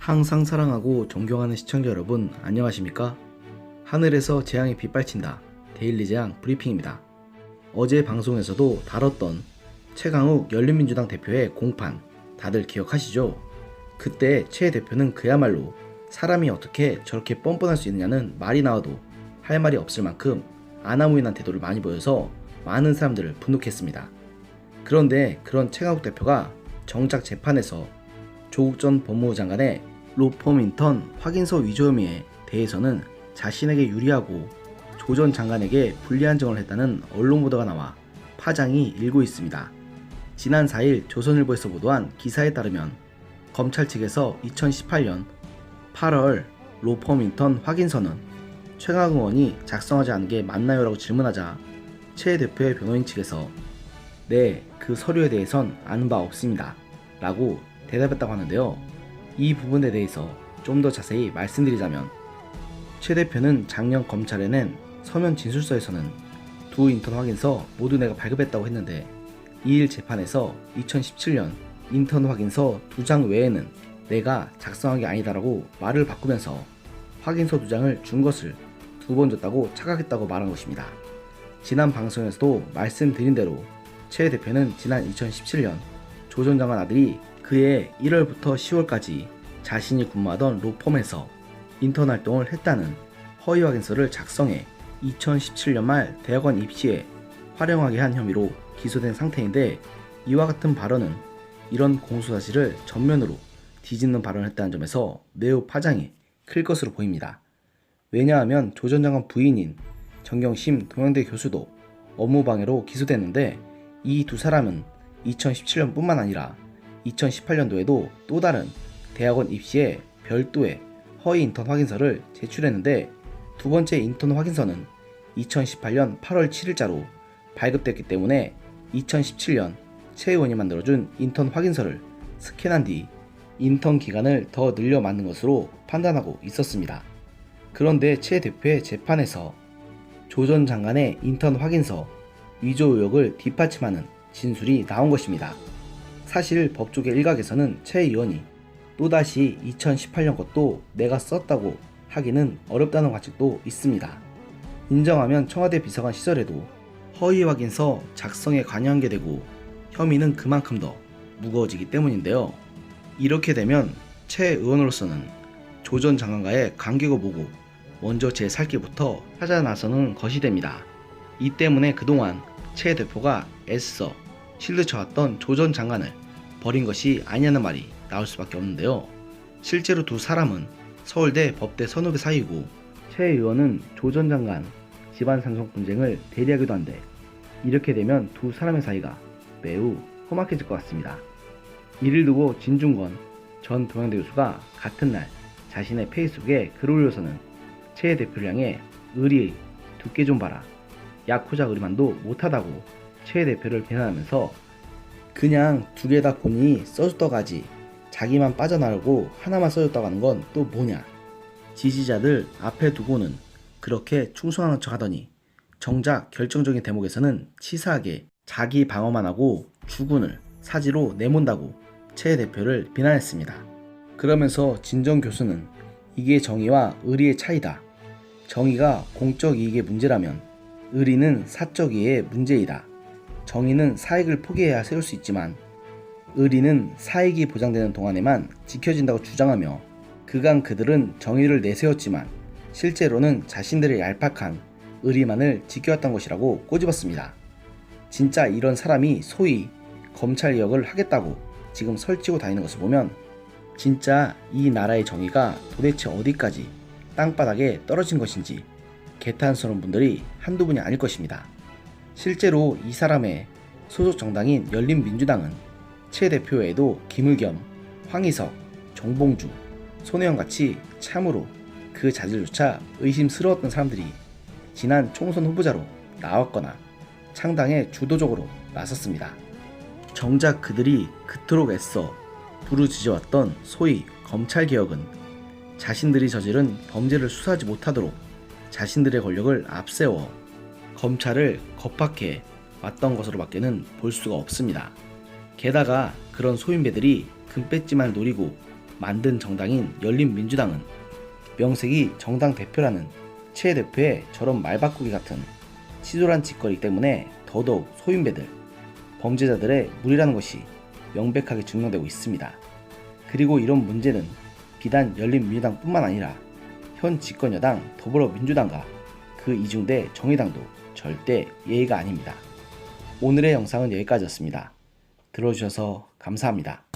항상 사랑하고 존경하는 시청자 여러분 안녕하십니까? 하늘에서 재앙이 빗발친다 데일리 재앙 브리핑입니다. 어제 방송에서도 다뤘던 최강욱 열린민주당 대표의 공판 다들 기억하시죠? 그때 최 대표는 그야말로 사람이 어떻게 저렇게 뻔뻔할 수 있느냐는 말이 나와도 할 말이 없을 만큼 아나무인한 태도를 많이 보여서 많은 사람들을 분노했습니다. 그런데 그런 최강욱 대표가 정작 재판에서 조국 전 법무부 장관의 로펌 인턴 확인서 위조 혐의에 대해서는 자신에게 유리하고 조 전 장관에게 불리한 증언을 했다는 언론 보도가 나와 파장이 일고 있습니다. 지난 4일 조선일보에서 보도한 기사에 따르면 검찰 측에서 2018년 8월 로펌 인턴 확인서는 최강 의원이 작성하지 않은 게 맞나요 라고 질문하자 최 대표의 변호인 측에서 네, 그 서류에 대해선 아는 바 없습니다. 라고 대답했다고 하는데요. 이 부분에 대해서 좀 더 자세히 말씀드리자면 최 대표는 작년 검찰에 낸 서면 진술서에서는 두 인턴 확인서 모두 내가 발급했다고 했는데 이일 재판에서 2017년 인턴 확인서 두 장 외에는 내가 작성한 게 아니다라고 말을 바꾸면서 확인서 두 장을 준 것을 두 번 줬다고 착각했다고 말한 것입니다. 지난 방송에서도 말씀드린 대로 최 대표는 지난 2017년 조 전 장관 아들이 그해 1월부터 10월까지 자신이 근무하던 로펌에서 인턴 활동을 했다는 허위 확인서를 작성해 2017년 말 대학원 입시에 활용하게 한 혐의로 기소된 상태인데 이와 같은 발언은 이런 공소 사실을 전면으로 뒤집는 발언을 했다는 점에서 매우 파장이 클 것으로 보입니다. 왜냐하면 조 전 장관 부인인 정경심 동양대 교수도 업무방해로 기소됐는데 이 두 사람은 2017년뿐만 아니라 2018년도에도 또 다른 대학원 입시에 별도의 허위 인턴 확인서를 제출했는데 두 번째 인턴 확인서는 2018년 8월 7일자로 발급됐기 때문에 2017년 최 의원이 만들어준 인턴 확인서를 스캔한 뒤 인턴 기간을 더 늘려 만든 것으로 판단하고 있었습니다. 그런데 최 대표의 재판에서 조 전 장관의 인턴 확인서 위조 의혹을 뒷받침하는 진술이 나온 것입니다. 사실 법조계 일각에서는 최 의원이 또다시 2018년 것도 내가 썼다고 하기는 어렵다는 관측도 있습니다. 인정하면 청와대 비서관 시절에도 허위 확인서 작성에 관여한 게 되고 혐의는 그만큼 더 무거워지기 때문인데요. 이렇게 되면 최 의원으로서는 조 전 장관과의 관계고 뭐고 먼저 제 살기부터 찾아 나서는 것이 됩니다. 이 때문에 그동안 최 대표가 애써 실드 쳐왔던 조 전 장관을 버린 것이 아니냐는 말이 나올 수밖에 없는데요. 실제로 두 사람은 서울대 법대 선후배 사이고 최 의원은 조 전 장관 집안 상속 분쟁을 대리하기도 한데 이렇게 되면 두 사람의 사이가 매우 험악해질 것 같습니다. 이를 두고 진중권 전 동양대 교수가 같은 날 자신의 페이스북에 글을 올려서는 최 대표를 향해 의리 두께 좀 봐라 야쿠자 의리만도 못하다고 최 대표를 비난하면서 그냥 두 개다 써줬다고 하지 자기만 빠져나오고 하나만 써줬다고 하는 건 또 뭐냐 지지자들 앞에 두고는 그렇게 충성하는 척 하더니 정작 결정적인 대목에서는 치사하게 자기 방어만 하고 주군을 사지로 내몬다고 최 대표를 비난했습니다. 그러면서 진정 교수는 이게 정의와 의리의 차이다. 정의가 공적 이익의 문제라면 의리는 사적 이익의 문제이다. 정의는 사익을 포기해야 세울 수 있지만 의리는 사익이 보장되는 동안에만 지켜진다고 주장하며 그간 그들은 정의를 내세웠지만 실제로는 자신들의 얄팍한 의리만을 지켜왔던 것이라고 꼬집었습니다. 진짜 이런 사람이 소위 검찰 개혁을 하겠다고 지금 설치고 다니는 것을 보면 진짜 이 나라의 정의가 도대체 어디까지 땅바닥에 떨어진 것인지 개탄스러운 분들이 한두 분이 아닐 것입니다. 실제로 이 사람의 소속 정당인 열린민주당은 최 대표 외에도 김의겸, 황희석, 정봉주, 손혜영 같이 참으로 그 자질조차 의심스러웠던 사람들이 지난 총선 후보자로 나왔거나 창당에 주도적으로 나섰습니다. 정작 그들이 그토록 애써 부르짖어왔던 소위 검찰개혁은 자신들이 저지른 범죄를 수사하지 못하도록 자신들의 권력을 앞세워 검찰을 겁박해 왔던 것으로 밖에는 볼 수가 없습니다. 게다가 그런 소인배들이 금배지만 노리고 만든 정당인 열린민주당은 명색이 정당 대표라는 최 대표의 저런 말바꾸기 같은 치졸한 짓거리 때문에 더더욱 소인배들, 범죄자들의 무리라는 것이 명백하게 증명되고 있습니다. 그리고 이런 문제는 비단 열린민주당뿐만 아니라 현 집권 여당 더불어민주당과 그 이중대 정의당도 절대 예의가 아닙니다. 오늘의 영상은 여기까지였습니다. 들어주셔서 감사합니다.